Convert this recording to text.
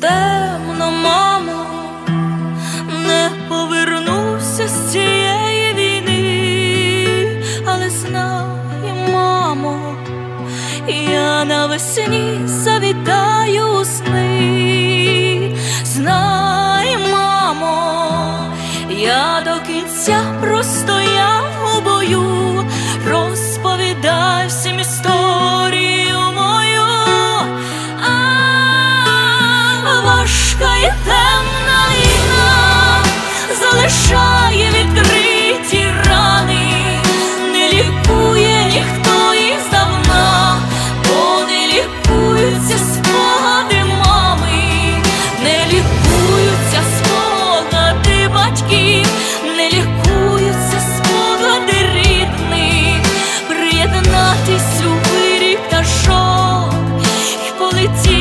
темно, мамо, не повернуся з цієї війни, але знай, мамо, я навесні завітаю у сни. Знай, мамо, я до кінця простояв важка і темна війна залишає відкриті рани, не лікує ніхто їх давна, бо не лікуються спогади мами, не лікуються спогади батьків, не лікуються спогади рідних, приєднатись у виріб та шок і полетіти.